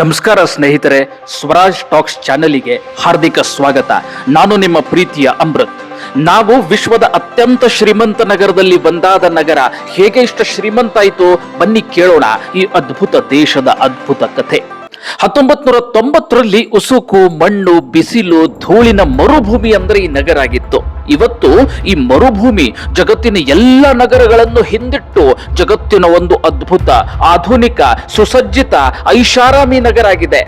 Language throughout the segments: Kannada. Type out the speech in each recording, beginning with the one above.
ನಮಸ್ಕಾರ ಸ್ನೇಹಿತರೆ, ಸ್ವರಾಜ್ ಟಾಕ್ಸ್ ಚಾನಲಿಗೆ ಹಾರ್ದಿಕ ಸ್ವಾಗತ. ನಾನು ನಿಮ್ಮ ಪ್ರೀತಿಯ ಅಮೃತ್. ನಾವು ವಿಶ್ವದ ಅತ್ಯಂತ ಶ್ರೀಮಂತ ನಗರದಲ್ಲಿ ಒಂದಾದ ನಗರ. ಹೇಗೆ ಇಷ್ಟು ಶ್ರೀಮಂತ ಆಯಿತು? ಬನ್ನಿ ಕೇಳೋಣ ಈ ಅದ್ಭುತ ದೇಶದ ಅದ್ಭುತ ಕಥೆ. ಹತ್ತೊಂಬತ್ ನೂರ ತೊಂಬತ್ತರಲ್ಲಿ ಉಸುಕು, ಮಣ್ಣು, ಬಿಸಿಲು, ಧೂಳಿನ ಮರುಭೂಮಿ ಅಂದ್ರೆ ಈ ನಗರ ಆಗಿತ್ತು. ಇವತ್ತು ಈ ಮರುಭೂಮಿ ಜಗತ್ತಿನ ಎಲ್ಲ ನಗರಗಳನ್ನು ಹಿಂದಿಟ್ಟು ಜಗತ್ತಿನ ಒಂದು ಅದ್ಭುತ, ಆಧುನಿಕ, ಸುಸಜ್ಜಿತ, ಐಷಾರಾಮಿ ನಗರ ಆಗಿದೆ.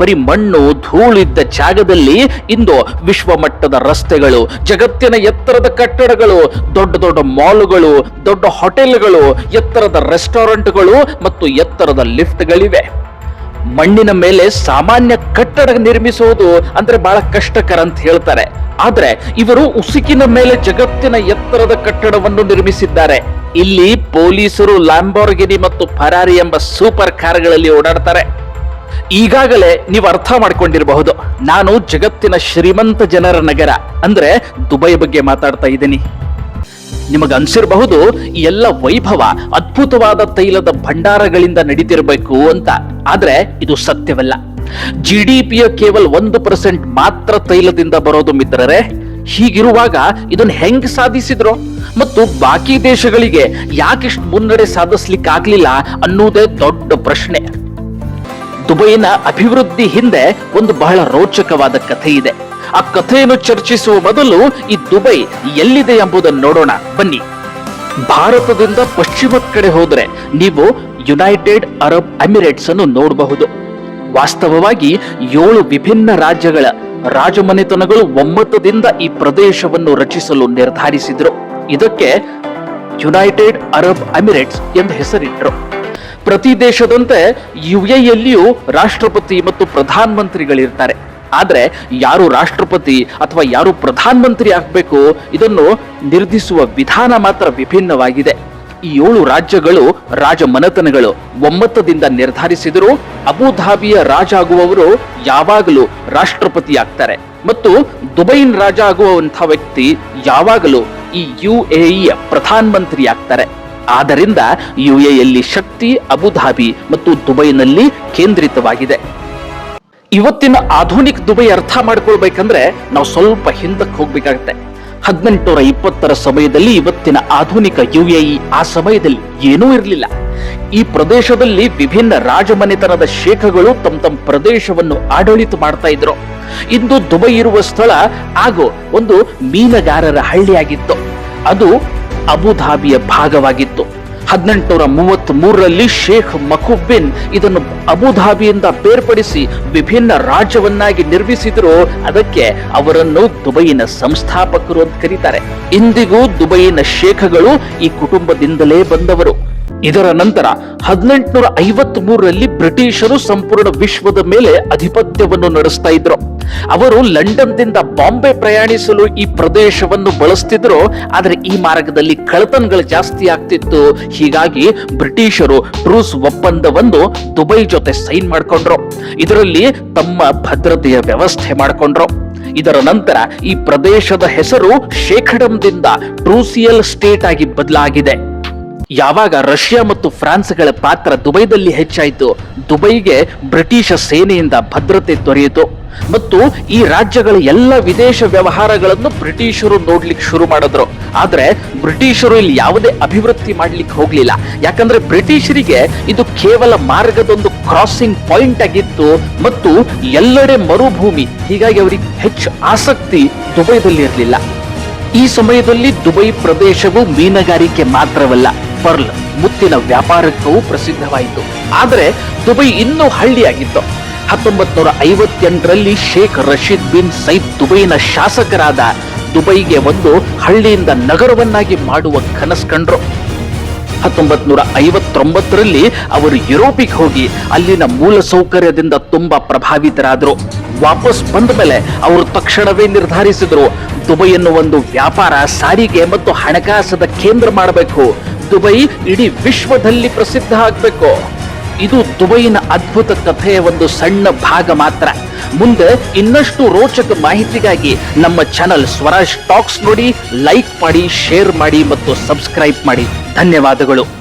ಬರೀ ಮಣ್ಣು, ಧೂಳಿದ್ದ ಜಾಗದಲ್ಲಿ ಇಂದು ವಿಶ್ವ ಮಟ್ಟದ ರಸ್ತೆಗಳು, ಜಗತ್ತಿನ ಎತ್ತರದ ಕಟ್ಟಡಗಳು, ದೊಡ್ಡ ದೊಡ್ಡ ಮಾಲ್ಗಳು, ದೊಡ್ಡ ಹೋಟೆಲ್ಗಳು, ಎತ್ತರದ ರೆಸ್ಟೋರೆಂಟ್ಗಳು ಮತ್ತು ಎತ್ತರದ ಲಿಫ್ಟ್ಗಳಿವೆ. ಮಣ್ಣಿನ ಮೇಲೆ ಸಾಮಾನ್ಯ ಕಟ್ಟಡ ನಿರ್ಮಿಸುವುದು ಅಂದ್ರೆ ಬಹಳ ಕಷ್ಟಕರ ಅಂತ ಹೇಳ್ತಾರೆ. ಆದ್ರೆ ಇವರು ಉಸುಕಿನ ಮೇಲೆ ಜಗತ್ತಿನ ಎತ್ತರದ ಕಟ್ಟಡವನ್ನು ನಿರ್ಮಿಸಿದ್ದಾರೆ. ಇಲ್ಲಿ ಪೊಲೀಸರು ಲ್ಯಾಂಬೋರ್ಗಿನಿ ಮತ್ತು ಫರಾರಿ ಎಂಬ ಸೂಪರ್ ಕಾರ್ಗಳಲ್ಲಿ ಓಡಾಡ್ತಾರೆ. ಈಗಾಗಲೇ ನೀವು ಅರ್ಥ ಮಾಡ್ಕೊಂಡಿರಬಹುದು. ನಾನು ಜಗತ್ತಿನ ಶ್ರೀಮಂತ ಜನರ ನಗರ. ಅಂದ್ರೆ ದುಬೈ ಬಗ್ಗೆ ಮಾತಾಡ್ತಾ ಇದ್ದೀನಿ. ನಿಮಗೆ ಅನ್ಸಿರಬಹುದು, ಈ ಎಲ್ಲ ವೈಭವ, ಅದ್ಭುತವಾದ ತೈಲದ ಭಂಡಾರಗಳಿಂದ ನಡೀತಿರಬೇಕು ಅಂತ. ಆದ್ರೆ ಇದು ಸತ್ಯವಲ್ಲ. ಜಿ ಡಿ ಪಿಯ ಕೇವಲ ಒಂದು ಪರ್ಸೆಂಟ್ ಮಾತ್ರ ತೈಲದಿಂದ ಬರೋದು ಮಿತ್ರರೇ. ಹೀಗಿರುವಾಗ ಇದನ್ನ ಹೆಂಗ್ ಸಾಧಿಸಿದ್ರು? ಮತ್ತು ಬಾಕಿ ದೇಶಗಳಿಗೆ ಯಾಕಿಷ್ಟು ಮುನ್ನಡೆ ಸಾಧಿಸ್ಲಿಕ್ಕಾಗ್ಲಿಲ್ಲ ಅನ್ನೋದೇ ದೊಡ್ಡ ಪ್ರಶ್ನೆ. ದುಬೈನ ಅಭಿವೃದ್ಧಿ ಹಿಂದೆ ಒಂದು ಬಹಳ ರೋಚಕವಾದ ಕಥೆ ಇದೆ ಆ ಕಥೆಯನ್ನು ಚರ್ಚಿಸುವ ಮೊದಲು ಈ ದುಬೈ ಎಲ್ಲಿದೆ ಎಂಬುದನ್ನು ನೋಡೋಣ. ಬನ್ನಿ. ಭಾರತದಿಂದ ಪಶ್ಚಿಮದ ಕಡೆ ಹೋದರೆ ನೀವು ಯುನೈಟೆಡ್ ಅರಬ್ ಎಮಿರೇಟ್ಸ್ ಅನ್ನು ನೋಡಬಹುದು. ವಾಸ್ತವವಾಗಿ ಏಳು ವಿಭಿನ್ನ ರಾಜ್ಯಗಳ ರಾಜಮನೆತನಗಳು ಒಮ್ಮತದಿಂದ ಈ ಪ್ರದೇಶವನ್ನು ರಚಿಸಲು ನಿರ್ಧರಿಸಿದ್ರು. ಇದಕ್ಕೆ ಯುನೈಟೆಡ್ ಅರಬ್ ಎಮಿರೇಟ್ಸ್ ಎಂದು ಹೆಸರಿಟ್ಟರು ಪ್ರತಿ ದೇಶದಂತೆ ಯುಎಯಲ್ಲಿಯೂ ರಾಷ್ಟ್ರಪತಿ ಮತ್ತು ಪ್ರಧಾನ ಮಂತ್ರಿಗಳಿರ್ತಾರೆ ಆದ್ರೆ ಯಾರು ರಾಷ್ಟ್ರಪತಿ ಅಥವಾ ಯಾರು ಪ್ರಧಾನಮಂತ್ರಿ ಆಗಬೇಕು ಇದನ್ನು ನಿರ್ಧಿಸುವ ವಿಧಾನ ಮಾತ್ರ ವಿಭಿನ್ನವಾಗಿದೆ. ಈ ಏಳು ರಾಜ್ಯಗಳು ರಾಜ ಮನೆತನಗಳು ಒಮ್ಮತದಿಂದ ನಿರ್ಧರಿಸಿದರೂ ಅಬುಧಾಬಿಯ ರಾಜ ಆಗುವವರು ಯಾವಾಗಲೂ ರಾಷ್ಟ್ರಪತಿ ಆಗ್ತಾರೆ. ಮತ್ತು ದುಬೈನ್ ರಾಜ ಆಗುವಂಥ ವ್ಯಕ್ತಿ ಯಾವಾಗಲೂ ಈ ಯು ಎ ಪ್ರಧಾನ ಮಂತ್ರಿ ಆಗ್ತಾರೆ. ಆದ್ದರಿಂದ ಯು ಎಲ್ಲಿ ಶಕ್ತಿ ಅಬುಧಾಬಿ ಮತ್ತು ದುಬೈನಲ್ಲಿ ಕೇಂದ್ರಿತವಾಗಿದೆ. ಇವತ್ತಿನ ಆಧುನಿಕ ದುಬೈ ಅರ್ಥ ಮಾಡ್ಕೊಳ್ಬೇಕಂದ್ರೆ ನಾವು ಸ್ವಲ್ಪ ಹಿಂದಕ್ಕೆ ಹೋಗ್ಬೇಕಾಗತ್ತೆ. ಹದಿನೆಂಟುನೂರ ಇಪ್ಪತ್ತರ ಸಮಯದಲ್ಲಿ ಇವತ್ತಿನ ಆಧುನಿಕ ಯು ಎ ಆ ಸಮಯದಲ್ಲಿ ಏನೂ ಇರಲಿಲ್ಲ. ಈ ಪ್ರದೇಶದಲ್ಲಿ ವಿಭಿನ್ನ ರಾಜಮನೆತನದ ಶೇಖಗಳು ತಮ್ಮ ತಮ್ಮ ಪ್ರದೇಶವನ್ನು ಆಡಳಿತ ಮಾಡ್ತಾ ಇದ್ರು. ಇಂದು ದುಬೈ ಇರುವ ಸ್ಥಳ ಹಾಗೂ ಒಂದು ಮೀನುಗಾರರ ಹಳ್ಳಿಯಾಗಿತ್ತು. ಅದು ಅಬುಧಾಬಿಯ ಭಾಗವಾಗಿತ್ತು. ಹದಿನೆಂಟುನೂರ ಮೂವತ್ತ್ ಮೂರರಲ್ಲಿ ಶೇಖ್ ಮಖುಬಿನ್ ಇದನ್ನು ಅಬುಧಾಬಿಯಿಂದ ಬೇರ್ಪಡಿಸಿ ವಿಭಿನ್ನ ರಾಜ್ಯವನ್ನಾಗಿ ನಿರ್ಮಿಸಿದ್ರು. ಅದಕ್ಕೆ ಅವರನ್ನು ದುಬೈನ ಸಂಸ್ಥಾಪಕರು ಅಂತ ಕರೀತಾರೆ. ಇಂದಿಗೂ ದುಬೈನ ಶೇಖಗಳು ಈ ಕುಟುಂಬದಿಂದಲೇ ಬಂದವರು. ಇದರ ನಂತರ ಹದಿನೆಂಟುನೂರ ಐವತ್ತ್ ಮೂರರಲ್ಲಿ ಬ್ರಿಟಿಷರು ಸಂಪೂರ್ಣ ವಿಶ್ವದ ಮೇಲೆ ಅಧಿಪತ್ಯವನ್ನು ನಡೆಸ್ತಾ ಇದ್ರು. ಅವರು ಲಂಡನ್ದಿಂದ ಬಾಂಬೆ ಪ್ರಯಾಣಿಸಲು ಈ ಪ್ರದೇಶವನ್ನು ಬಳಸ್ತಿದ್ರು, ಆದರೆ ಈ ಮಾರ್ಗದಲ್ಲಿ ಕಳತನಗಳು ಜಾಸ್ತಿ ಆಗ್ತಿತ್ತು. ಹೀಗಾಗಿ ಬ್ರಿಟಿಷರು ಟ್ರೂಸ್ ಒಪ್ಪಂದವನ್ನು ದುಬೈ ಜೊತೆ ಸೈನ್ ಮಾಡಿಕೊಂಡ್ರು. ಇದರಲ್ಲಿ ತಮ್ಮ ಭದ್ರತೆಯ ವ್ಯವಸ್ಥೆ ಮಾಡಿಕೊಂಡ್ರು. ಇದರ ನಂತರ ಈ ಪ್ರದೇಶದ ಹೆಸರು ಶೇಖಡಂದಿಂದ ಟ್ರೂಸಿಯಲ್ ಸ್ಟೇಟ್ ಆಗಿ ಬದಲಾಗಿದೆ. ಯಾವಾಗ ರಷ್ಯಾ ಮತ್ತು ಫ್ರಾನ್ಸ್ಗಳ ಪಾತ್ರ ದುಬೈದಲ್ಲಿ ಹೆಚ್ಚಾಯಿತು, ದುಬೈಗೆ ಬ್ರಿಟಿಷ್ ಸೇನೆಯಿಂದ ಭದ್ರತೆ ದೊರೆಯಿತು. ಮತ್ತು ಈ ರಾಜ್ಯಗಳ ಎಲ್ಲ ವಿದೇಶ ವ್ಯವಹಾರಗಳನ್ನು ಬ್ರಿಟಿಷರು ನೋಡ್ಲಿಕ್ಕೆ ಶುರು ಮಾಡಿದ್ರು. ಆದ್ರೆ ಬ್ರಿಟಿಷರು ಇಲ್ಲಿ ಯಾವುದೇ ಅಭಿವೃದ್ಧಿ ಮಾಡ್ಲಿಕ್ಕೆ ಹೋಗ್ಲಿಲ್ಲ. ಯಾಕಂದ್ರೆ ಬ್ರಿಟಿಷರಿಗೆ ಇದು ಕೇವಲ ಮಾರ್ಗದೊಂದು ಕ್ರಾಸಿಂಗ್ ಪಾಯಿಂಟ್ ಆಗಿತ್ತು ಮತ್ತು ಎಲ್ಲೆಡೆ ಮರುಭೂಮಿ. ಹೀಗಾಗಿ ಅವರಿಗೆ ಹೆಚ್ಚು ಆಸಕ್ತಿ ದುಬೈದಲ್ಲಿ ಇರಲಿಲ್ಲ ಈ ಸಮಯದಲ್ಲಿ ದುಬೈ ಪ್ರದೇಶವು ಮೀನುಗಾರಿಕೆ ಮಾತ್ರವಲ್ಲ ಪರ್ಲ್ ಮುತ್ತಿನ ವ್ಯಾಪಾರಕ್ಕೂ ಪ್ರಸಿದ್ಧವಾಯಿತು. ಆದರೆ ದುಬೈ ಇನ್ನೂ ಹಳ್ಳಿಯಾಗಿತ್ತು. ಹತ್ತೊಂಬತ್ ನೂರ ಐವತ್ತೆಂಟರಲ್ಲಿ ಶೇಖ್ ರಶೀದ್ ಬಿನ್ ಸೈದ್ ದುಬೈನ ಶಾಸಕರಾದ ದುಬೈಗೆ ಒಂದು ಹಳ್ಳಿಯಿಂದ ನಗರವನ್ನಾಗಿ ಮಾಡುವ ಕನಸು ಕಂಡ್ರು ಹತ್ತೊಂಬತ್ ನೂರ ಐವತ್ತೊಂಬತ್ತರಲ್ಲಿ ಅವರು ಯುರೋಪಿಗೆ ಹೋಗಿ ಅಲ್ಲಿನ ಮೂಲ ಸೌಕರ್ಯದಿಂದ ತುಂಬಾ ಪ್ರಭಾವಿತರಾದರು. ವಾಪಸ್ ಬಂದ ಮೇಲೆ ಅವರು ತಕ್ಷಣವೇ ನಿರ್ಧರಿಸಿದರು ದುಬೈಯನ್ನು ಒಂದು ವ್ಯಾಪಾರ ಸಾರಿಗೆ ಮತ್ತು ಹಣಕಾಸದ ಕೇಂದ್ರ ಮಾಡಬೇಕು. ದುಬೈ ಇಡೀ ವಿಶ್ವದಲ್ಲಿ ಪ್ರಸಿದ್ಧ ಆಗಬೇಕು. ಇದು ದುಬೈನ ಅದ್ಭುತ ಕಥೆಯ ಒಂದು ಸಣ್ಣ ಭಾಗ ಮಾತ್ರ. ಮುಂದೆ ಇನ್ನಷ್ಟು ರೋಚಕ ಮಾಹಿತಿಗಾಗಿ ನಮ್ಮ ಚಾನಲ್ ಸ್ವರಾಜ್ ಟಾಕ್ಸ್ ನೋಡಿ, ಲೈಕ್ ಮಾಡಿ, ಶೇರ್ ಮಾಡಿ ಮತ್ತು ಸಬ್ಸ್ಕ್ರೈಬ್ ಮಾಡಿ. ಧನ್ಯವಾದಗಳು.